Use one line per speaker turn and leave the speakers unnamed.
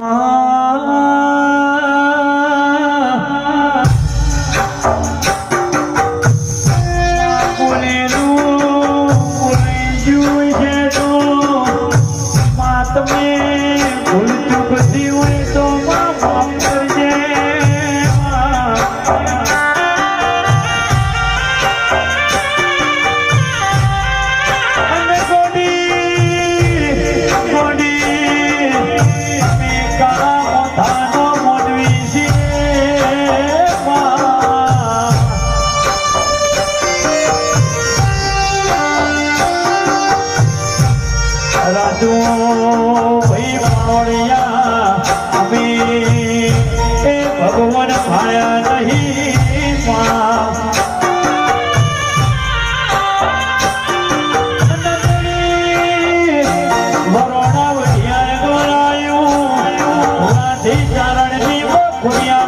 아. વરોણા વઢિયાર ગોરાયું ઉનાથી ચારણની ખુડિયાર બોલી